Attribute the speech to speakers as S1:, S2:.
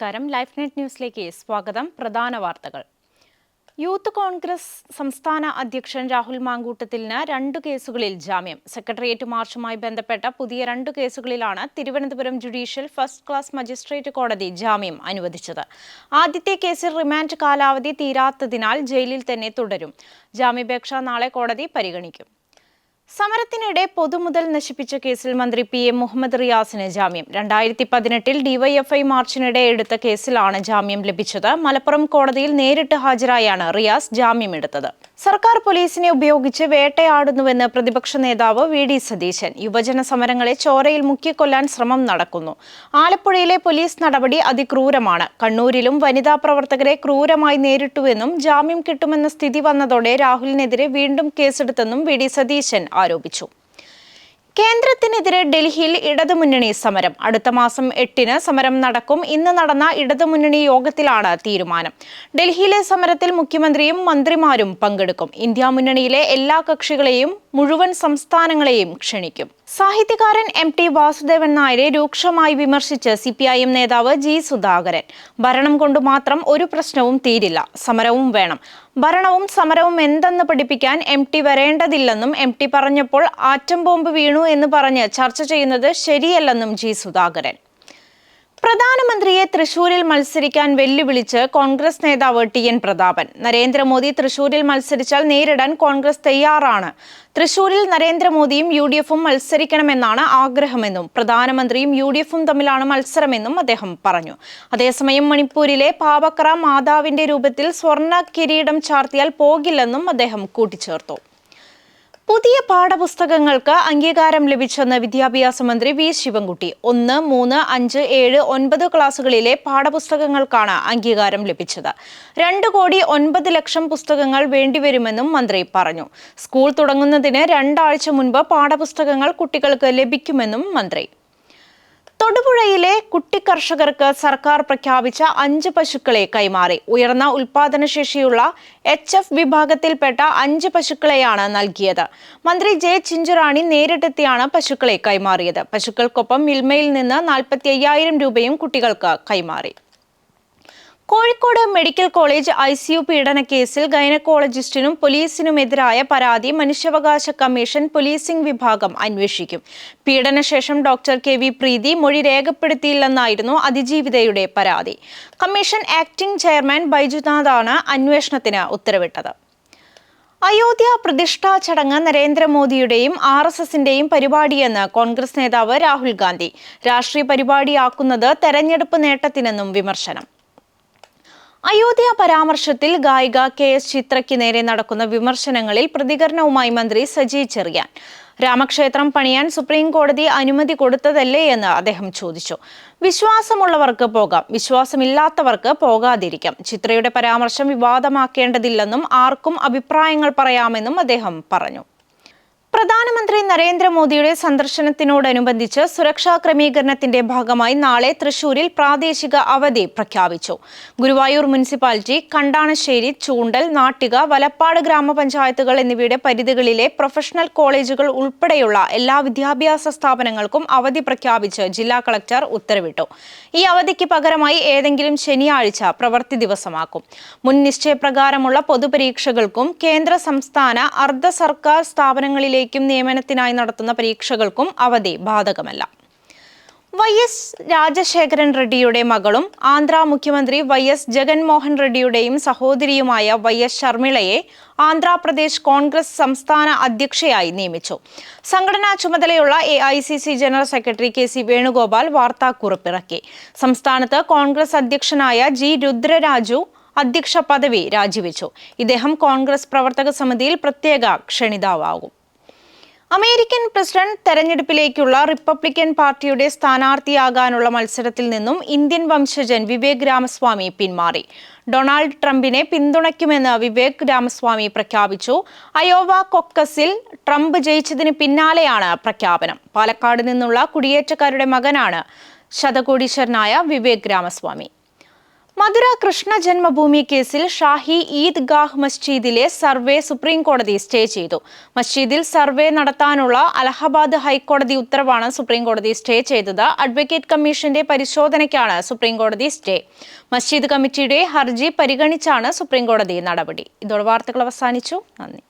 S1: നമസ്കാരം. Life net ന്യൂസിലേക്ക് സ്വാഗതം. പ്രധാന വാർത്തകൾ. യൂത്ത് കോൺഗ്രസ് സംസ്ഥാന അധ്യക്ഷൻ രാഹുൽ മാങ്കൂട്ടത്തിലിന് രണ്ട് കേസുകളിൽ ജാമ്യം. സെക്രട്ടേറിയറ്റ് മാർച്ചുമായി ബന്ധപ്പെട്ട പുതിയ രണ്ട് കേസുകളിലാണ് Thiruvananthapuram judicial first class magistrate കോടതി ജാമ്യം അനുവദിച്ചത്. ആദ്യത്തെ കേസിൽ റിമാൻഡ് കാലാവധി തീരാത്തതിനാൽ ജയിലിൽ തന്നെ തുടരും. ജാമ്യപേക്ഷ നാളെ കോടതി പരിഗണിക്കും. സമരത്തിനിടെ പൊതുമുതൽ നശിപ്പിച്ച കേസിൽ മന്ത്രി പി എം മുഹമ്മദ് റിയാസിന് ജാമ്യം. രണ്ടായിരത്തി പതിനെട്ടിൽ ഡിവൈഎഫ്ഐ മാർച്ചിനിടെ എടുത്ത കേസിലാണ് ജാമ്യം ലഭിച്ചത്. മലപ്പുറം കോടതിയിൽ നേരിട്ട് ഹാജരായാണ് റിയാസ് ജാമ്യമെടുത്തത്. സർക്കാർ പോലീസിനെ ഉപയോഗിച്ച് വേട്ടയാടുന്നുവെന്ന് പ്രതിപക്ഷ നേതാവ് വി ഡി സതീശൻ. യുവജന സമരങ്ങളെ ചോരയിൽ മുക്കിക്കൊല്ലാൻ ശ്രമം നടക്കുന്നു. ആലപ്പുഴയിലെ പോലീസ് നടപടി അതിക്രൂരമാണ്. കണ്ണൂരിലും വനിതാ പ്രവർത്തകരെ ക്രൂരമായി നേരിട്ടുവെന്നും ജാമ്യം കിട്ടുമെന്ന സ്ഥിതി വന്നതോടെ രാഹുലിനെതിരെ വീണ്ടും കേസെടുത്തെന്നും വി ഡി സതീശൻ ആരോപിച്ചു. കേന്ദ്രത്തിനെതിരെ ഡൽഹിയിൽ ഇടതുമുന്നണി സമരം. അടുത്ത മാസം എട്ടിന് സമരം നടക്കും. ഇന്ന് നടന്ന ഇടതുമുന്നണി യോഗത്തിലാണ് തീരുമാനം. ഡൽഹിയിലെ സമരത്തിൽ മുഖ്യമന്ത്രിയും മന്ത്രിമാരും പങ്കെടുക്കും. ഇന്ത്യ മുന്നണിയിലെ എല്ലാ കക്ഷികളെയും മുഴുവൻ സംസ്ഥാനങ്ങളെയും ക്ഷണിക്കും. സാഹിത്യകാരൻ എം ടി വാസുദേവൻ നായരെ രൂക്ഷമായി വിമർശിച്ച് സി പി ഐ എം നേതാവ് ജി സുധാകരൻ. ഭരണം കൊണ്ട് മാത്രം ഒരു പ്രശ്നവും തീരില്ല. സമരവും വേണം. ഭരണവും സമരവും എന്തെന്ന് പഠിപ്പിക്കാൻ എം ടി വരേണ്ടതില്ലെന്നും എം ടി പറഞ്ഞപ്പോൾ ആറ്റം ബോംബ് വീണു എന്ന് പറഞ്ഞ് ചർച്ച ചെയ്യുന്നത് ശരിയല്ലെന്നും ജി സുധാകരൻ. പ്രധാനമന്ത്രിയെ തൃശൂരിൽ മത്സരിക്കാൻ വെല്ലുവിളിച്ച് കോൺഗ്രസ് നേതാവ് ടി എൻ പ്രതാപൻ. നരേന്ദ്രമോദി തൃശൂരിൽ മത്സരിച്ചാൽ നേരിടാൻ കോൺഗ്രസ് തയ്യാറാണ്. തൃശൂരിൽ നരേന്ദ്രമോദിയും യു ഡി എഫും മത്സരിക്കണമെന്നാണ് ആഗ്രഹമെന്നും പ്രധാനമന്ത്രിയും യു ഡി എഫും തമ്മിലാണ് മത്സരമെന്നും അദ്ദേഹം പറഞ്ഞു. അതേസമയം മണിപ്പൂരിലെ പാവക്ര മാതാവിന്റെ രൂപത്തിൽ സ്വർണ കിരീടം ചാർത്തിയാൽ പോകില്ലെന്നും അദ്ദേഹം കൂട്ടിച്ചേർത്തു. പുതിയ പാഠപുസ്തകങ്ങൾക്ക് അംഗീകാരം ലഭിച്ചെന്ന് വിദ്യാഭ്യാസ മന്ത്രി വി ശിവൻകുട്ടി. ഒന്ന് മൂന്ന് അഞ്ച് ഏഴ് ഒൻപത് ക്ലാസുകളിലെ പാഠപുസ്തകങ്ങൾക്കാണ് അംഗീകാരം ലഭിച്ചത്. രണ്ട് കോടി ഒൻപത് ലക്ഷം പുസ്തകങ്ങൾ വേണ്ടിവരുമെന്നും മന്ത്രി പറഞ്ഞു. സ്കൂൾ തുടങ്ങുന്നതിന് രണ്ടാഴ്ച മുൻപ് പാഠപുസ്തകങ്ങൾ കുട്ടികൾക്ക് ലഭിക്കുമെന്നും മന്ത്രി. തൊടുപുഴയിലെ കുട്ടി കർഷകർക്ക് സർക്കാർ പ്രഖ്യാപിച്ച അഞ്ച് പശുക്കളെ കൈമാറി. ഉയർന്ന ഉൽപാദനശേഷിയുള്ള എച്ച് എഫ് വിഭാഗത്തിൽപ്പെട്ട അഞ്ച് പശുക്കളെയാണ് നൽകിയത്. മന്ത്രി ജെ ചിഞ്ചുറാണി നേരിട്ടെത്തിയാണ് പശുക്കളെ കൈമാറിയത്. പശുക്കൾക്കൊപ്പം മിൽമയിൽ നിന്ന് നാൽപ്പത്തി രൂപയും കുട്ടികൾക്ക് കൈമാറി. Kozhikode medical college I C U പീഡന കേസിൽ ഗൈനക്കോളജിസ്റ്റിനും പോലീസിനുമെതിരായ പരാതി മനുഷ്യാവകാശ കമ്മീഷൻ പോലീസിംഗ് വിഭാഗം അന്വേഷിക്കും. പീഡനശേഷം ഡോക്ടർ കെ വി പ്രീതി മൊഴി രേഖപ്പെടുത്തിയില്ലെന്നായിരുന്നു അതിജീവിതയുടെ പരാതി. കമ്മീഷൻ ആക്ടിംഗ് ചെയർമാൻ ബൈജുനാഥാണ് അന്വേഷണത്തിന് ഉത്തരവിട്ടത്. അയോധ്യ പ്രതിഷ്ഠാ ചടങ്ങ് നരേന്ദ്രമോദിയുടെയും ആർ എസ് എസിന്റെയും പരിപാടിയെന്ന് കോൺഗ്രസ് നേതാവ് രാഹുൽ ഗാന്ധി. രാഷ്ട്രീയ പരിപാടിയാക്കുന്നത് തെരഞ്ഞെടുപ്പ് നേട്ടത്തിനെന്നും വിമർശനം. അയോധ്യ പരാമർശത്തിൽ ഗായിക കെ എസ് ചിത്രയ്ക്ക് നേരെ നടക്കുന്ന വിമർശനങ്ങളിൽ പ്രതികരണവുമായി മന്ത്രി സജി ചെറിയാൻ. രാമക്ഷേത്രം പണിയാൻ സുപ്രീം കോടതി അനുമതി കൊടുത്തതല്ലേ എന്ന് അദ്ദേഹം ചോദിച്ചു. വിശ്വാസമുള്ളവർക്ക് പോകാം വിശ്വാസമില്ലാത്തവർക്ക് പോകാതിരിക്കാം. ചിത്രയുടെ പരാമർശം വിവാദമാക്കേണ്ടതില്ലെന്നും ആർക്കും അഭിപ്രായങ്ങൾ പറയാമെന്നും അദ്ദേഹം പറഞ്ഞു. പ്രധാനമന്ത്രി നരേന്ദ്രമോദിയുടെ സന്ദർശനത്തിനോടനുബന്ധിച്ച് സുരക്ഷാ ക്രമീകരണത്തിന്റെ ഭാഗമായി നാളെ തൃശൂരിൽ പ്രാദേശിക അവധി പ്രഖ്യാപിച്ചു. ഗുരുവായൂർ മുനിസിപ്പാലിറ്റി കണ്ടാണശ്ശേരി ചൂണ്ടൽ നാട്ടിക വലപ്പാട് ഗ്രാമപഞ്ചായത്തുകൾ എന്നിവയുടെ പരിധികളിലെ പ്രൊഫഷണൽ കോളേജുകൾ ഉൾപ്പെടെയുള്ള എല്ലാ വിദ്യാഭ്യാസ സ്ഥാപനങ്ങൾക്കും അവധി പ്രഖ്യാപിച്ച് ജില്ലാ കളക്ടർ ഉത്തരവിട്ടു. ഈ അവധിക്ക് പകരമായി ഏതെങ്കിലും ശനിയാഴ്ച പ്രവൃത്തി ദിവസമാക്കും. മുൻ നിശ്ചയപ്രകാരമുള്ള പൊതുപരീക്ഷകൾക്കും കേന്ദ്ര സംസ്ഥാന അർദ്ധ സർക്കാർ സ്ഥാപനങ്ങളിലെ ലേക്കും നിയമനത്തിനായി നടത്തുന്ന പരീക്ഷകൾക്കും അവധി ബാധകമല്ല. വൈ എസ് രാജശേഖരൻ റെഡ്ഡിയുടെ മകളും ആന്ധ്ര മുഖ്യമന്ത്രി വൈ എസ് ജഗൻമോഹൻ റെഡ്ഡിയുടെയും സഹോദരിയുമായ വൈ എസ് ശർമിളയെ ആന്ധ്രാപ്രദേശ് കോൺഗ്രസ് സംസ്ഥാന അധ്യക്ഷയായി നിയമിച്ചു. സംഘടനാ ചുമതലയുള്ള A I C C general secretary K C Venugopal വാർത്താക്കുറിപ്പിറക്കി. സംസ്ഥാനത്ത് കോൺഗ്രസ് അധ്യക്ഷനായ ജി രുദ്രരാജു അധ്യക്ഷ പദവി രാജിവെച്ചു. ഇദ്ദേഹം കോൺഗ്രസ് പ്രവർത്തക സമിതിയിൽ പ്രത്യേക ക്ഷണിതാവാകും. അമേരിക്കൻ പ്രസിഡന്റ് തെരഞ്ഞെടുപ്പിലേക്കുള്ള റിപ്പബ്ലിക്കൻ പാർട്ടിയുടെ സ്ഥാനാർത്ഥിയാകാനുള്ള മത്സരത്തിൽ നിന്നും ഇന്ത്യൻ വംശജൻ വിവേക് രാമസ്വാമി പിന്മാറി. ഡൊണാൾഡ് ട്രംപിനെ പിന്തുണയ്ക്കുമെന്ന് വിവേക് രാമസ്വാമി പ്രഖ്യാപിച്ചു. അയോവ കൊക്കസിൽ ട്രംപ് ജയിച്ചതിന് പിന്നാലെയാണ് പ്രഖ്യാപനം. പാലക്കാട് നിന്നുള്ള കുടിയേറ്റക്കാരുടെ മകനാണ് ശതകോടീശ്വരനായ വിവേക് രാമസ്വാമി. മധുര കൃഷ്ണ ജന്മഭൂമി കേസിൽ ഷാഹി ഈദ് ഗാഹ് മസ്ജിദിലെ സർവേ സുപ്രീം കോടതി സ്റ്റേ ചെയ്തു. മസ്ജിദിൽ സർവേ നടത്താനുള്ള അലഹബാദ് ഹൈക്കോടതി ഉത്തരവാണ് സുപ്രീം കോടതി സ്റ്റേ ചെയ്തത്. അഡ്വക്കേറ്റ് കമ്മീഷന്റെ പരിശോധനയ്ക്കാണ് സുപ്രീം കോടതി സ്റ്റേ. മസ്ജിദ് കമ്മിറ്റിയുടെ ഹർജി പരിഗണിച്ചാണ് സുപ്രീം കോടതി നടപടി. ഇതോടെ വാർത്തകൾ അവസാനിച്ചു. നന്ദി.